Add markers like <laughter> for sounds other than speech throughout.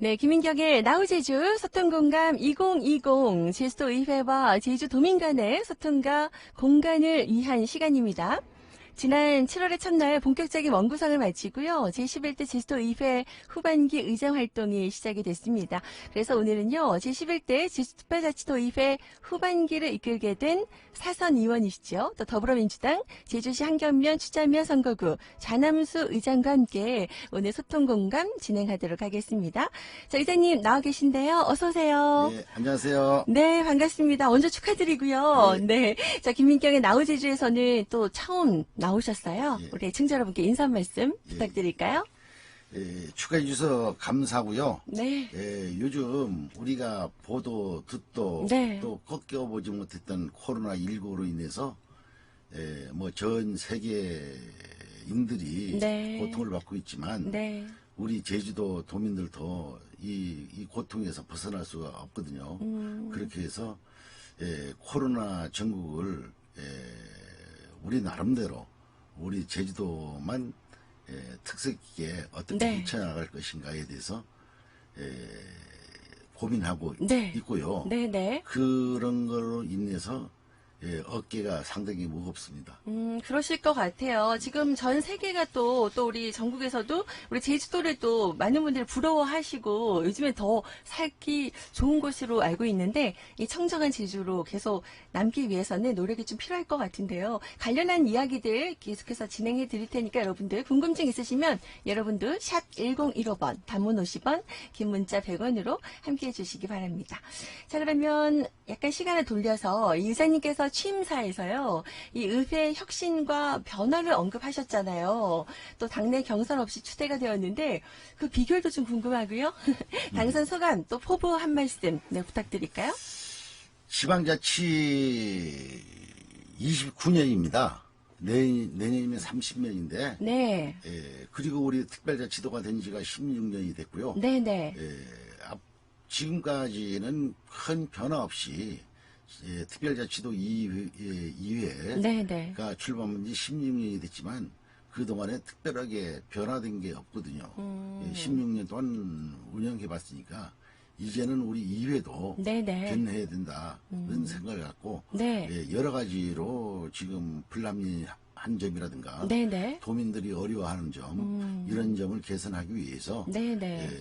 네, 김인경의 나우제주 소통공감 2020 제주도 의회와 제주도민 간의 소통과 공간을 위한 시간입니다. 지난 7월의 첫날 본격적인 원구성을 마치고요. 제11대 제주도 의회 후반기 의장 활동이 시작이 됐습니다. 그래서 오늘은요. 제11대 제주특별자치도 의회 후반기를 이끌게 된 사선 의원이시죠. 또 더불어민주당 제주시 한경면 추자면 선거구 좌남수 의장과 함께 오늘 소통 공감 진행하도록 하겠습니다. 자, 의장님 나와 계신데요. 어서 오세요. 네, 안녕하세요. 네, 반갑습니다. 먼저 축하드리고요. 네. 자, 김민경의 나우 제주에서는 또 처음 나 오셨어요. 예. 우리 애청자 여러분께 인사 한 말씀 예. 부탁드릴까요? 예, 축하해 주셔서 감사하고요. 네. 예, 요즘 우리가 보도 듣도 네. 또 꺾여보지 못했던 코로나19로 인해서 예, 뭐 전 세계인들이 네. 고통을 받고 있지만 네. 우리 제주도 도민들도 이, 이 고통에서 벗어날 수가 없거든요. 음. 그렇게 해서 예, 코로나 전국을 예, 우리 나름대로 우리 제주도만 예, 특색 있게 어떻게 네. 헤쳐나갈 것인가에 대해서 예, 고민하고 네. 있고요. 네 네. 그런 걸로 인해서 예, 어깨가 상당히 무겁습니다. 음, 그러실 것 같아요. 지금 전 세계가 또, 또 우리 전국에서도 우리 제주도를 또 많은 분들이 부러워하시고 요즘에 더 살기 좋은 곳으로 알고 있는데 이 청정한 제주로 계속 남기 위해서는 노력이 좀 필요할 것 같은데요. 관련한 이야기들 계속해서 진행해 드릴 테니까 여러분들 궁금증 있으시면 여러분들 샵 1015번, 단문 50원, 긴 문자 100원으로 함께 해 주시기 바랍니다. 자, 그러면 약간 시간을 돌려서 이 의사님께서 취임사에서요, 이 의회 혁신과 변화를 언급하셨잖아요. 또 당내 경선 없이 추대가 되었는데 그 비결도 좀 궁금하고요. <laughs> 당선 소감 또 포부 한 말씀 네, 부탁드릴까요? 지방자치 29년입니다. 내년, 내년이면 30년인데 네. 예, 그리고 우리 특별자치도가 된 지가 16년이 됐고요. 네네. 예, 앞- 지금까지는 큰 변화 없이 예, 특별자치도 2회, 예, 2회가 네네. 출범한 지 16년이 됐지만 그동안에 특별하게 변화된 게 없거든요. 음. 예, 16년 동안 운영해 봤으니까 이제는 우리 2회도 네네. 음. 변해야 된다. 그런 생각을 갖고 네. 예, 여러 가지로 지금 불합리한 점이라든가 네네. 도민들이 어려워하는 점 이런 점을 개선하기 위해서 음. 네네. 예,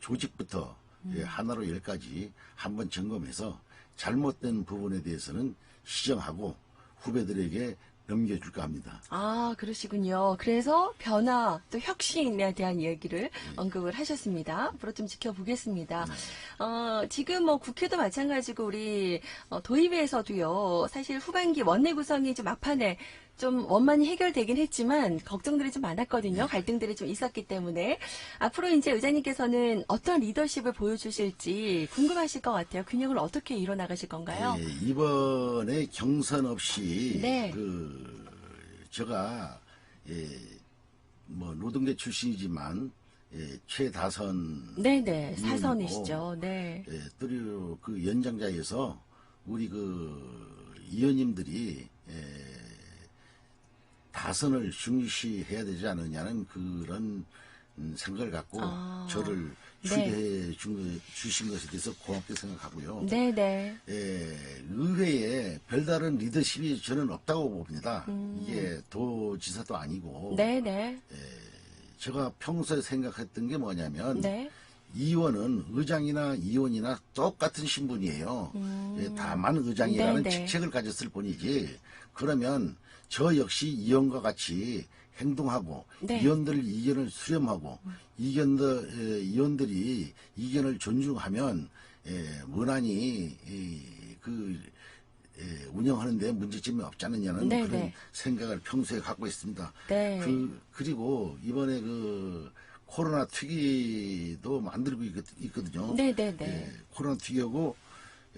조직부터 예, 하나로 열까지 한번 점검해서 잘못된 부분에 대해서는 시정하고 후배들에게 넘겨줄까 합니다. 아, 그러시군요. 그래서 변화, 또 혁신에 대한 이야기를 언급을 하셨습니다. 앞으로 좀 지켜보겠습니다. 어, 지금 뭐 국회도 마찬가지고 우리 어, 도의회에서도요, 사실 후반기 원내 구성이 좀 막판에 좀 원만히 해결되긴 했지만 걱정들이 좀 많았거든요. 갈등들이 좀 있었기 때문에 앞으로 이제 의장님께서는 어떤 리더십을 보여주실지 궁금하실 것 같아요. 균형을 어떻게 이뤄 나가실 건가요? 예, 이번에 경선 없이 네. 그 제가 예, 뭐 노동계 출신이지만 예, 최다선 네네, 의원이고, 사선이시죠. 네. 예, 또그 연장자에서 우리 그 의원님들이 예, 다선을 중시해야 되지 않느냐는 그런 음, 생각을 갖고 아, 저를 네. 추대해 준, 주신 것에 대해서 고맙게 생각하고요. 네네. 예, 의회에 별다른 리더십이 저는 없다고 봅니다. 음. 이게 도지사도 아니고 네네. 제가 평소에 생각했던 게 뭐냐면 네. 의원은 의장이나 의원이나 똑같은 신분이에요. 예, 다만 의장이라는 음. 네네. 직책을 가졌을 뿐이지. 그러면 저 역시 의원과 같이 행동하고 네. 의원들 의견을 수렴하고 의견들 에, 의원들이 의견을 존중하면 에, 무난히 이, 그 에, 운영하는데 문제점이 없지 않느냐는 네네. 그런 생각을 평소에 갖고 있습니다. 네. 그, 그리고 이번에 그 코로나 특위도 만들고 있, 거든요 네 네네. 코로나 특위하고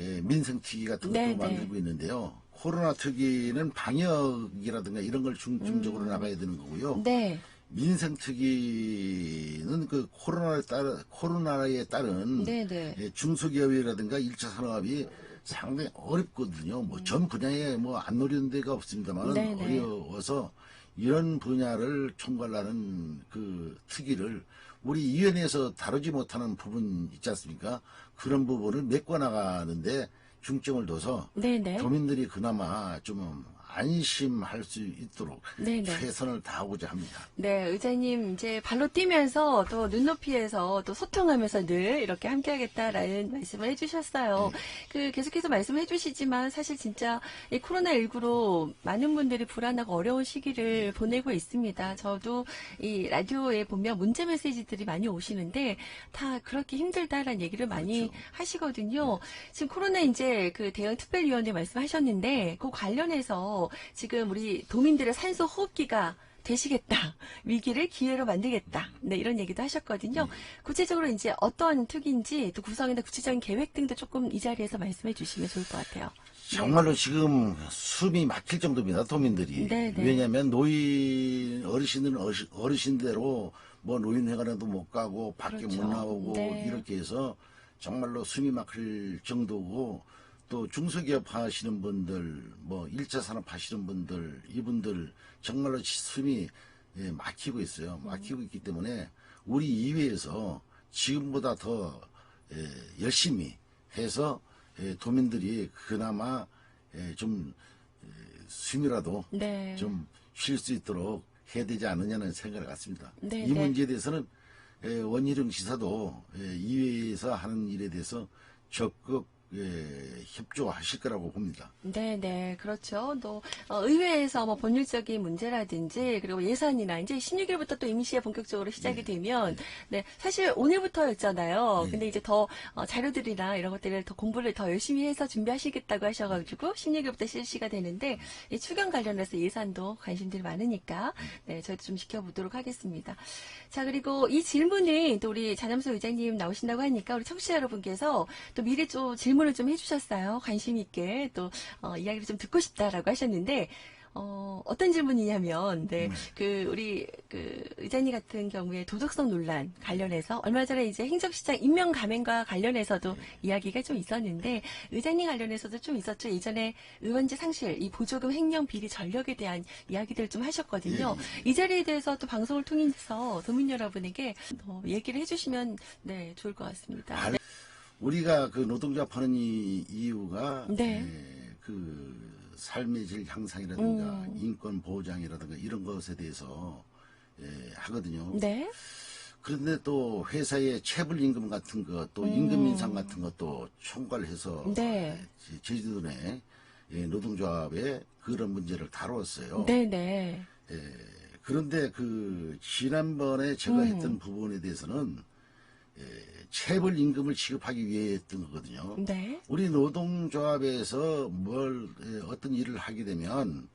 예, 민생 특위 같은 것도 네네. 만들고 있는데요. 코로나 특위는 방역이라든가 이런 걸 중점적으로 나가야 되는 거고요. 음. 네. 민생 특위는 그 코로나에 따른 코로나에 따른 네네. 예, 중소기업이라든가 1차 산업이 상당히 어렵거든요. 뭐 전 분야에 뭐 안 노리는 데가 없습니다만 네네. 어려워서 이런 분야를 총괄하는 그 특위를 우리 위원회에서 다루지 못하는 부분 있지 않습니까? 그런 부분을 메꿔 나가는데 중점을 둬서 네네. 도민들이 그나마 좀 안심할 수 있도록 네네. 최선을 다하고자 합니다. 네, 의장님 이제 발로 뛰면서 또 눈높이에서 또 소통하면서 늘 이렇게 함께하겠다라는 말씀을 해주셨어요. 그 계속해서 말씀해 주시지만 사실 진짜 이 코로나 19로 많은 분들이 불안하고 어려운 시기를 보내고 있습니다. 저도 이 라디오에 보면 문자 메시지들이 많이 오시는데 다 그렇게 힘들다라는 얘기를 많이 그렇죠. 하시거든요. 지금 코로나 이제 그 대응 특별위원회 말씀하셨는데 그 관련해서 지금 우리 도민들의 산소 호흡기가 되시겠다. <laughs> 위기를 기회로 만들겠다. 네, 이런 얘기도 하셨거든요. 구체적으로 이제 어떤 특인지 또 구성이나 구체적인 계획 등도 조금 이 자리에서 말씀해 주시면 좋을 것 같아요. 정말로 지금 숨이 막힐 정도입니다, 도민들이. 네, 네. 왜냐하면 노인, 어르신들은 어르신, 어르신대로 뭐 노인회관에도 못 가고 밖에 그렇죠. 못 나오고 네. 이렇게 해서 정말로 숨이 막힐 정도고 또 중소기업 하시는 분들, 뭐 1차 산업 하시는 분들, 이분들 정말로 숨이 예, 막히고 있어요. 막히고 있기 때문에 우리 이회에서 지금보다 더 예, 열심히 해서 예, 도민들이 그나마 예, 좀 예, 숨이라도 네. 좀쉴 수 있도록 해야 되지 않느냐는 생각을 갖습니다. 네, 이 네. 문제에 대해서는 예, 원희룡 지사도 예, 이회에서 하는 일에 대해서 적극 예, 협조하실 거라고 봅니다. 네, 네, 그렇죠. 또 어, 의회에서 뭐 법률적인 문제라든지 그리고 예산이나 이제 16일부터 또 임시에 본격적으로 시작이 되면 네, 사실 오늘부터였잖아요. 네. 근데 이제 더 어, 자료들이나 이런 것들을 더 공부를 더 열심히 해서 준비하시겠다고 하셔가지고 16일부터 실시가 되는데 이 추경 관련해서 예산도 관심들이 많으니까 네, 저희도 좀 지켜보도록 하겠습니다. 자, 그리고 이 질문을 또 우리 자남수 의장님 나오신다고 하니까 우리 청취자 여러분께서 또 미리 좀 질문 을 좀 해주셨어요. 관심 있게 또 어, 이야기를 좀 듣고 싶다라고 하셨는데 어, 어떤 질문이냐면, 네, 그, 우리, 그, 의장님 같은 경우에 도덕성 논란 관련해서, 얼마 전에 이제 행정시장 임명 감행과 관련해서도 이야기가 좀 있었는데, 의장님 관련해서도 좀 있었죠. 예전에 의원제 상실, 이 보조금 횡령 비리 전력에 대한 이야기들을 좀 하셨거든요. 이 자리에 대해서 또 방송을 통해서 도민 여러분에게 더 얘기를 해주시면, 네, 좋을 것 같습니다. 알- 우리가 그 노동자 파는 이, 이유가 네. 예, 그 삶의 질 향상이라든가 음. 인권 보장이라든가 이런 것에 대해서 예, 하거든요. 네. 그런데 또 회사의 체불 임금 같은 것, 또 임금 인상 같은 것도 총괄해서 음. 네. 제- 제주도 내 예, 노동조합에 그런 문제를 다뤘어요. 네네. 예, 그런데 그 지난번에 제가 음. 했던 부분에 대해서는 예, 체불 임금을 지급하기 위해 했던 거거든요. 네. 우리 노동조합에서 뭘 예, 어떤 일을 하게 되면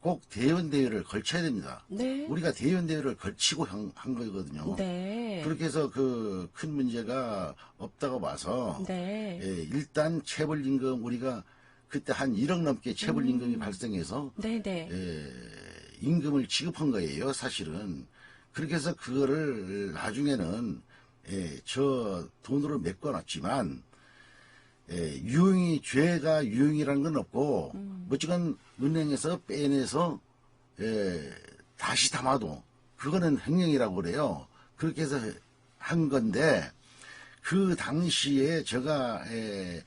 꼭 대연 대회를 걸쳐야 됩니다. 네. 우리가 대연 대회를 걸치고 한, 한 거거든요. 네. 그렇게 해서 그 큰 문제가 없다고 봐서 네. 예, 일단 체불 임금 우리가 그때 한 1억 넘게 체불 음. 임금이 발생해서 네 네. 예, 임금을 지급한 거예요, 사실은. 그렇게 해서 그거를 나중에는 예, 저 돈으로 메꿔놨지만 예, 유용이 죄가 유용이라는 건 없고 음. 뭐지간 은행에서 빼내서 예, 다시 담아도 그거는 횡령이라고 그래요. 그렇게 해서 한 건데 그 당시에 제가 예,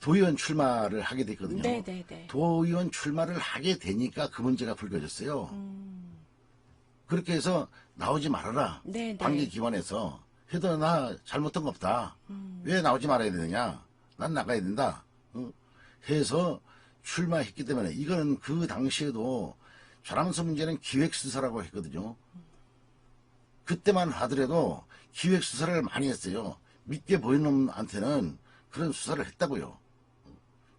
도의원 출마를 하게 됐거든요. 네네네. 도의원 출마를 하게 되니까 그 문제가 불거졌어요. 음, 그렇게 해서 나오지 말아라. 네 네. 관계기관에서 해도 나 잘못한 거 없다. 음. 왜 나오지 말아야 되느냐? 난 나가야 된다. 어? 해서 출마했기 때문에 이거는 그 당시에도 좌랑서 문제는 기획수사라고 했거든요. 그때만 하더라도 기획수사를 많이 했어요. 믿게 보이는 놈한테는 그런 수사를 했다고요.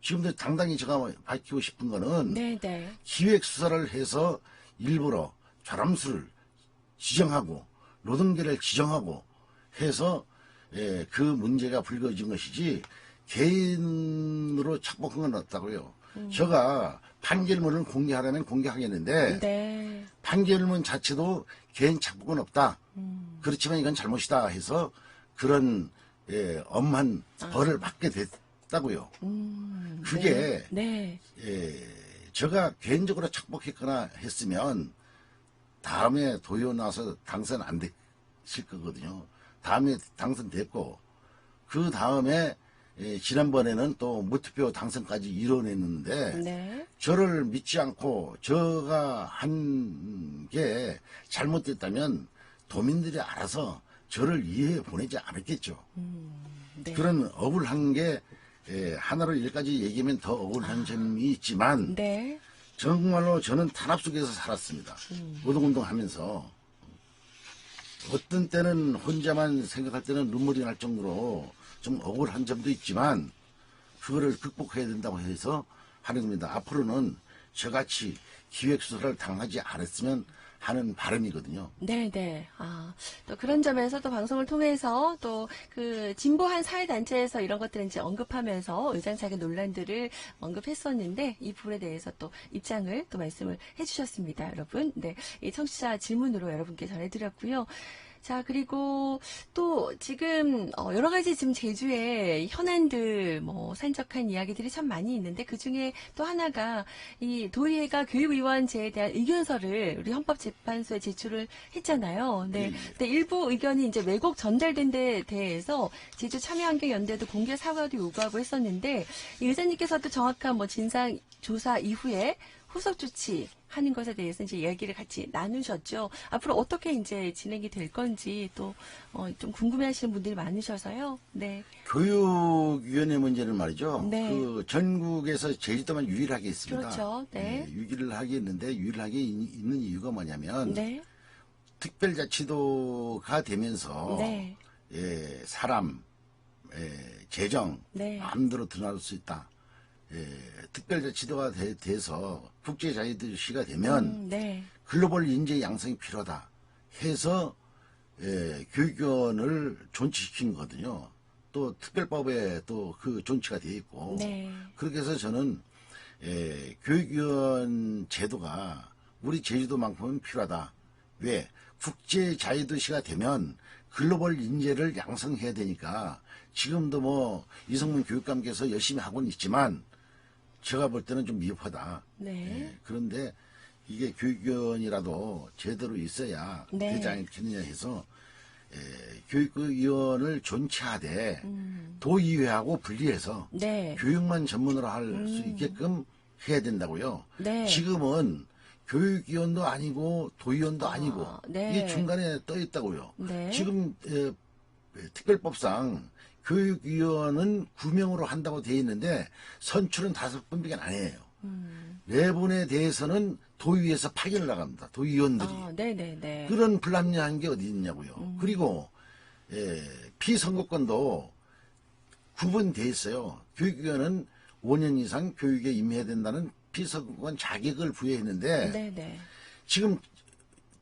지금도 당당히 제가 밝히고 싶은 거는 네네. 기획 수사를 해서 일부러 좌람수를 지정하고 노동계를 지정하고 해서 예, 그 문제가 불거진 것이지 개인으로 착복한 건 없다고요. 제가 판결문을 공개하려면 공개하겠는데 네. 판결문 자체도 개인 착복은 없다. 음, 그렇지만 이건 잘못이다 해서 그런 예, 엄한 벌을 받게 됐다고요. 음, 그게 네. 예, 제가 개인적으로 착복했거나 했으면 다음에 도의원 나와서 당선 안 되실 거거든요. 다음에 당선됐고 그 다음에 예, 지난번에는 또 무투표 당선까지 이뤄냈는데 네. 저를 믿지 않고 저가 한 게 잘못됐다면 도민들이 알아서 저를 이해해 보내지 않았겠죠. 네. 그런 억울한 게 예, 하나로 열까지 얘기하면 더 억울한 점이 있지만 네. 정말로 저는 탄압 속에서 살았습니다. 노동운동 하면서. 어떤 때는 혼자만 생각할 때는 눈물이 날 정도로 좀 억울한 점도 있지만 그거를 극복해야 된다고 해서 하는 겁니다. 앞으로는 저같이 기획수사를 당하지 않았으면 하는 바람이거든요. 네, 네. 아, 또 그런 점에서 또 방송을 통해서 또 그 진보한 사회단체에서 이런 것들을 이제 언급하면서 의장차기 논란들을 언급했었는데 이 부분에 대해서 또 입장을 또 말씀을 해주셨습니다, 여러분. 네. 이 청취자 질문으로 여러분께 전해드렸고요. 자, 그리고 또 지금 어, 여러 가지 지금 제주에 현안들 뭐 산적한 이야기들이 참 많이 있는데 그 중에 또 하나가 이 도의회가 교육위원제에 대한 의견서를 우리 헌법재판소에 제출을 했잖아요. 네. 근데 일부 의견이 이제 왜곡 전달된 데 대해서 제주 참여환경연대도 공개 사과도 요구하고 했었는데 이 의사님께서도 정확한 뭐 진상 조사 이후에 후속 조치 하는 것에 대해서 이제 이야기를 같이 나누셨죠. 앞으로 어떻게 이제 진행이 될 건지 또, 어, 좀 궁금해 하시는 분들이 많으셔서요. 네. 교육위원회 문제는 말이죠. 네. 그 전국에서 제주도만 유일하게 있습니다. 그렇죠. 네. 유일하게 있는데 유일하게 이- 있는 이유가 뭐냐면 네. 특별자치도가 되면서 네. 예, 사람, 예, 재정 네. 마음대로 드러날 수 있다. 예, 특별자치도가 돼, 돼서 국제자유도시가 되면 음, 네. 글로벌 인재 양성이 필요하다 해서 예, 교육원을 존치시킨 거거든요. 또 특별법에 또 그 존치가 돼 있고 네. 그렇게 해서 저는 예, 교육위원 제도가 우리 제주도만큼은 필요하다. 왜? 국제 자유도시가 되면 글로벌 인재를 양성해야 되니까 지금도 뭐 이성문 교육감께서 열심히 하고는 있지만 제가 볼 때는 좀 미흡하다. 네. 예, 그런데 이게 교육위원이라도 제대로 있어야 네. 되지 않겠느냐 해서 예, 교육위원을 존치하되 음. 도의회하고 분리해서 네. 교육만 전문으로 할수 있게끔 해야 된다고요. 네. 지금은 교육위원도 아니고 도의원도 아, 아니고 네. 이게 중간에 떠 있다고요. 네. 지금 에, 특별법상 교육위원은 구명으로 한다고 돼 있는데 선출은 다섯 분밖에 안 해요. 음. 네 분에 대해서는 도의회에서 파견을 나갑니다. 도의원들이. 아, 네네네. 그런 불합리한 게 어디 있냐고요. 그리고 예, 피선거권도 구분돼 있어요. 교육위원은 5년 이상 교육에 임해야 된다는 피선거권 자격을 부여했는데 네네. 지금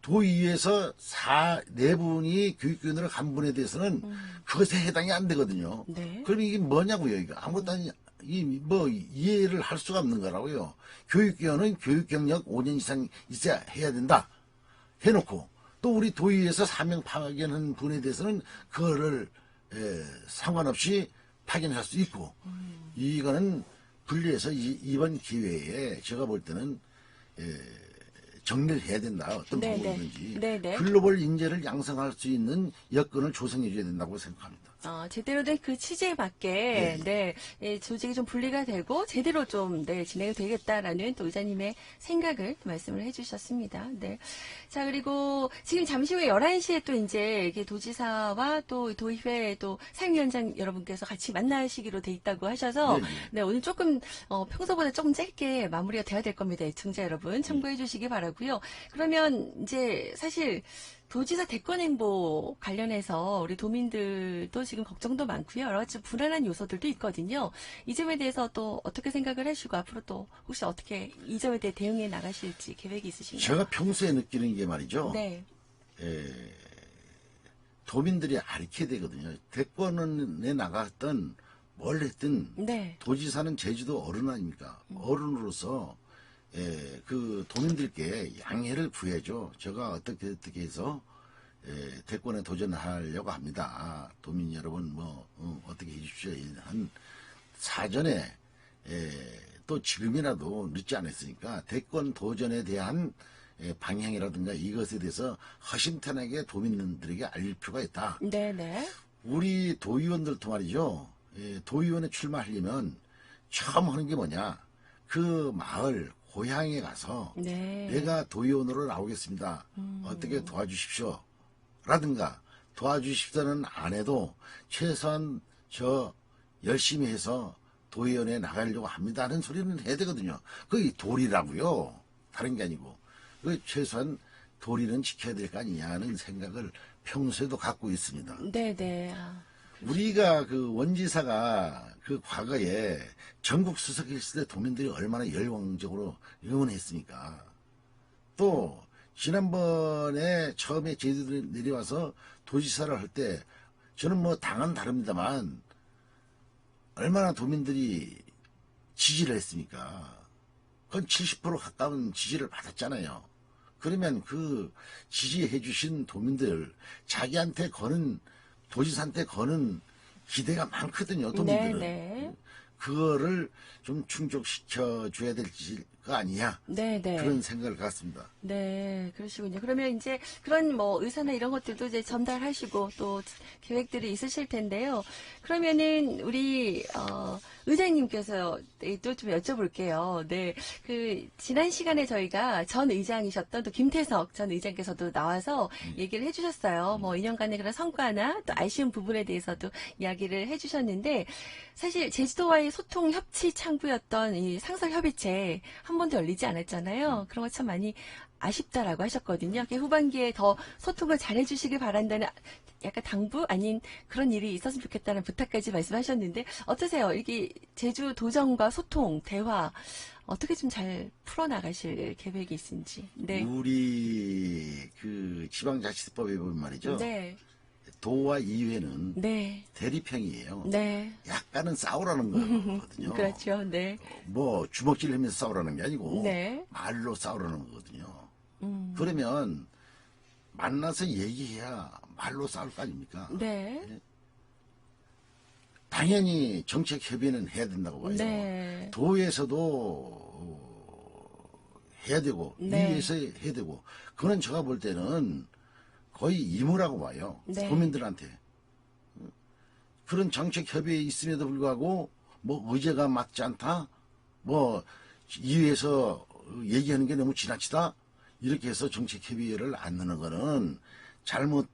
도의회에서 사, 네 분이 교육위원으로 간 분에 대해서는 그것에 해당이 안 되거든요. 네. 그럼 이게 뭐냐고요, 이거. 아무것도 아니, 이, 뭐, 이해를 할 수가 없는 거라고요. 교육위원은 교육 경력 5년 이상 있어야 해야 된다. 해놓고, 또 우리 도의회에서 사명 파견한 분에 대해서는 그거를, 에, 상관없이 파견할 수 있고, 이거는 분리해서 이, 이번 기회에 제가 볼 때는, 에, 정리를 해야 된다. 어떤 네, 부분이 네. 있는지. 네, 네. 글로벌 인재를 양성할 수 있는 여건을 조성해 줘야 된다고 생각합니다. 어, 제대로 된 그 취지에 맞게 네, 예, 조직이 좀 분리가 되고 제대로 좀 네, 진행이 되겠다라는 또 의사님의 생각을 말씀을 해주셨습니다. 네. 자 그리고 지금 잠시 후에 11시에 또 이제 이게 도지사와 또 도의회 또 상임위원장 여러분께서 같이 만나시기로 돼 있다고 하셔서 네, 네. 네, 오늘 조금 어, 평소보다 조금 짧게 마무리가 돼야 될 겁니다. 애청자 여러분 참고해 주시기 바라고요. 그러면 이제 사실 도지사 대권 행보 관련해서 우리 도민들도 지금 걱정도 많고요. 여러 가지 불안한 요소들도 있거든요. 이 점에 대해서 또 어떻게 생각을 하시고 앞으로 또 혹시 어떻게 이 점에 대해 대응해 나가실지 계획이 있으신가요? 제가 평소에 느끼는 게 말이죠. 네. 에, 도민들이 알게 되거든요. 대권에 나갔던 뭘 했든 네. 도지사는 제주도 어른 아닙니까? 어른으로서 에, 그 도민들께 양해를 구해줘. 제가 어떻게 어떻게 해서 에, 대권에 도전하려고 합니다. 도민 여러분 뭐 어, 떻게 해주십시오. 한 사전에 에, 또 지금이라도 늦지 않았으니까 대권 도전에 대한 예, 방향이라든가 이것에 대해서 허심탄회하게 도민들에게 알릴 필요가 있다. 네네. 우리 도의원들도 말이죠. 예, 도의원에 출마하려면 처음 하는 게 뭐냐? 그 마을 고향에 가서 네. 내가 도의원으로 나오겠습니다. 어떻게 도와주십시오. 라든가 도와주십시오는 안 해도 최소한 저 열심히 해서 도의원에 나가려고 합니다 하는 소리는 해야 되거든요. 그게 도리라고요. 다른 게 아니고. 그 최소한 도리는 지켜야 될 거 아니냐 하는 생각을 평소에도 갖고 있습니다. 네네. 아, 우리가 그 원지사가 그 과거에 전국 수석했을 때 도민들이 얼마나 열광적으로 응원했습니까? 또 지난번에 처음에 제주도에 내려와서 도지사를 할 때 저는 뭐 당은 다릅니다만 얼마나 도민들이 지지를 했습니까? 그건 70% 가까운 지지를 받았잖아요. 그러면 그 지지해 주신 도민들 자기한테 거는 도지사한테 거는 기대가 많거든요. 도민들은. 네 네. 그거를 좀 충족시켜 줘야 될거 아니냐 네네. 그런 생각을 갖습니다. 네, 그러시군요. 그러면 이제 그런 뭐 의사나 이런 것들도 이제 전달하시고 또 계획들이 있으실 텐데요. 그러면은 우리 어 의장님께서 또 좀 여쭤볼게요. 네, 그 지난 시간에 저희가 전 의장이셨던 또 김태석 전 의장께서도 나와서 얘기를 해주셨어요. 뭐 2년간의 그런 성과나 또 아쉬운 부분에 대해서도 이야기를 해주셨는데 사실 제주도와의 소통 협치 창구였던 이 상설 협의체 한 번도 열리지 않았잖아요. 그런 거 참 많이 아쉽다라고 하셨거든요. 후반기에 더 소통을 잘 해주시길 바란다는 약간 당부 아닌 그런 일이 있었으면 좋겠다는 부탁까지 말씀하셨는데 어떠세요? 이게 제주 도정과 소통, 대화 어떻게 좀 잘 풀어나가실 계획이 있은지. 네. 우리 그 지방자치법에 보면 말이죠. 네. 도와 이회는 네. 대립형이에요. 네. 약간은 싸우라는 거거든요. <laughs> 그렇죠. 네. 뭐 주먹질 하면서 싸우라는 게 아니고 네. 말로 싸우라는 거거든요. 음. 그러면 만나서 얘기해야 말로 싸울 거 아닙니까? 네. 당연히 정책 협의는 해야 된다고 봐요. 네. 도에서도 어, 해야 되고 네. 위에서 해야 되고 그거는 제가 볼 때는 거의 의무라고 봐요. 네. 국민들한테 그런 정책 협의에 있음에도 불구하고 뭐 의제가 맞지 않다, 뭐 이회에서 얘기하는 게 너무 지나치다 이렇게 해서 정책 협의를 안 넣는 거는 잘못돼도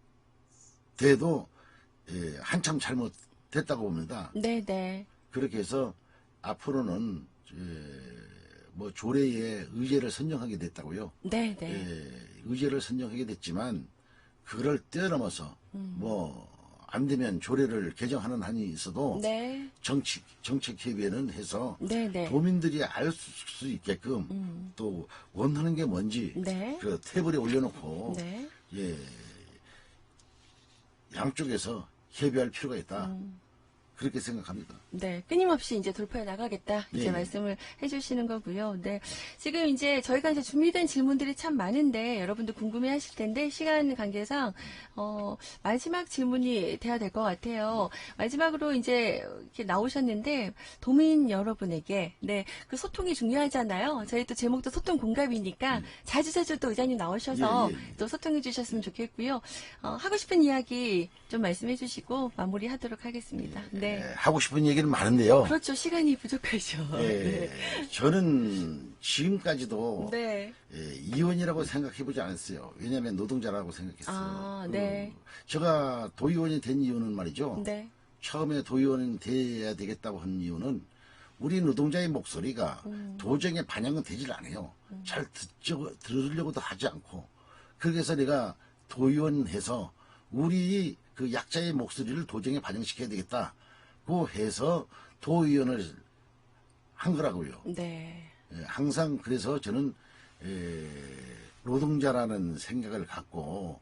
예, 한참 잘못됐다고 봅니다. 네. 네. 그렇게 해서 앞으로는 에, 뭐 조례에 의제를 선정하게 됐다고요. 네. 네. 에, 의제를 선정하게 됐지만 그걸 뛰어넘어서 음. 뭐안 되면 조례를 개정하는 한이 있어도 네. 정책 정책 협의회는 해서 네. 네. 도민들이 알 수 있게끔 음. 또 원하는 게 뭔지 네. 그 테이블에 올려놓고 네. 예 양쪽에서 협의할 필요가 있다 음. 그렇게 생각합니다. 네, 끊임없이 이제 돌파해 나가겠다 이제 예. 말씀을 해주시는 거고요. 네, 지금 이제 저희가 이제 준비된 질문들이 참 많은데 여러분도 궁금해하실 텐데 시간 관계상 어, 마지막 질문이 돼야 될 것 같아요. 마지막으로 이제 이렇게 나오셨는데 도민 여러분에게 네, 그 소통이 중요하잖아요. 저희 또 제목도 소통 공감이니까 자주 자주 또 의장님 나오셔서 예, 예, 예. 또 소통해 주셨으면 좋겠고요. 어, 하고 싶은 이야기 좀 말씀해 주시고 마무리하도록 하겠습니다. 네. 예, 하고 싶은 얘기는 많은데요. 그렇죠. 시간이 부족하죠. 예, 저는 지금까지도 네. 예, 이원이라고 생각해보지 않았어요. 왜냐하면 노동자라고 생각했어요. 아, 네. 그 제가 도의원이 된 이유는 말이죠. 네. 처음에 도의원이 돼야 되겠다고 한 이유는 우리 노동자의 목소리가 음. 도정에 반영은 되질 않아요. 잘 듣죠, 들으려고도 하지 않고. 그래서 내가 도의원 해서 우리 그 약자의 목소리를 도정에 반영시켜야 되겠다 고 해서 도의원을 한 거라고요. 네. 예, 항상 그래서 저는 에, 노동자라는 생각을 갖고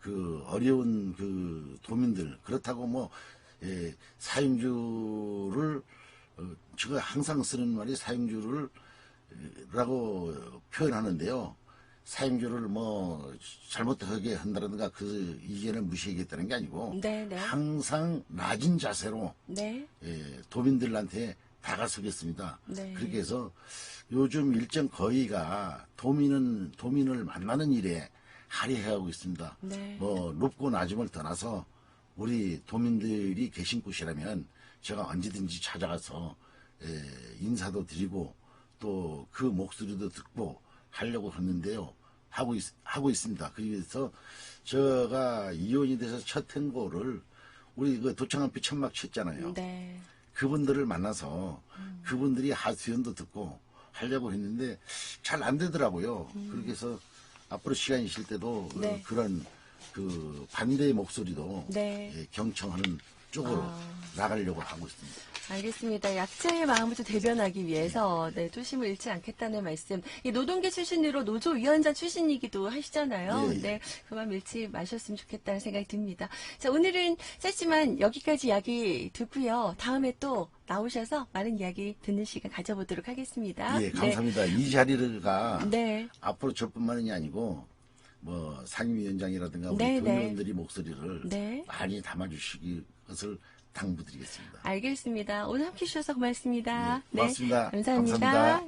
그 어려운 그 도민들 그렇다고 뭐 예, 사용주를 어, 제가 항상 쓰는 말이 사용주를 에, 라고 표현하는데요. 사용주를 뭐 잘못하게 한다든가 그 의견을 무시하겠다는 게 아니고 네, 네. 항상 낮은 자세로 네. 예, 도민들한테 다가서겠습니다. 네. 그렇게 해서 요즘 일정 거의가 도민은 도민을 만나는 일에 할애해가고 있습니다. 네. 뭐 높고 낮음을 떠나서 우리 도민들이 계신 곳이라면 제가 언제든지 찾아가서 에, 인사도 드리고 또 그 목소리도 듣고 하려고 했는데요. 하고 있, 하고 있습니다. 그래서 제가 이혼이 돼서 첫 행보를 우리 그 도청 한피 천막 쳤잖아요. 네. 그분들을 만나서 음. 그분들이 하수연도 듣고 하려고 했는데 잘 안 되더라고요. 그렇게 해서 앞으로 시간 있을 때도 어, 음. 네. 그런 그 반대의 목소리도 네. 예, 경청하는 쪽으로 아. 나가려고 하고 있습니다. 알겠습니다. 약자의 마음을 좀 대변하기 위해서 네, 초심을 잃지 않겠다는 말씀. 이 노동계 출신으로 노조위원장 출신이기도 하시잖아요. 예, 예. 네, 그만 잃지 마셨으면 좋겠다는 생각이 듭니다. 자, 오늘은 짧지만 여기까지 이야기 듣고요. 다음에 또 나오셔서 많은 이야기 듣는 시간 가져보도록 하겠습니다. 예, 감사합니다. 이 자리가 네. 네. 앞으로 저뿐만이 아니고 뭐 상임위원장이라든가 우리 네, 네. 교민들이 목소리를 네. 많이 담아주시기 것을 당부드리겠습니다. 알겠습니다. 오늘 함께 해주셔서 고맙습니다. 네, 고맙습니다. 감사합니다. 감사합니다.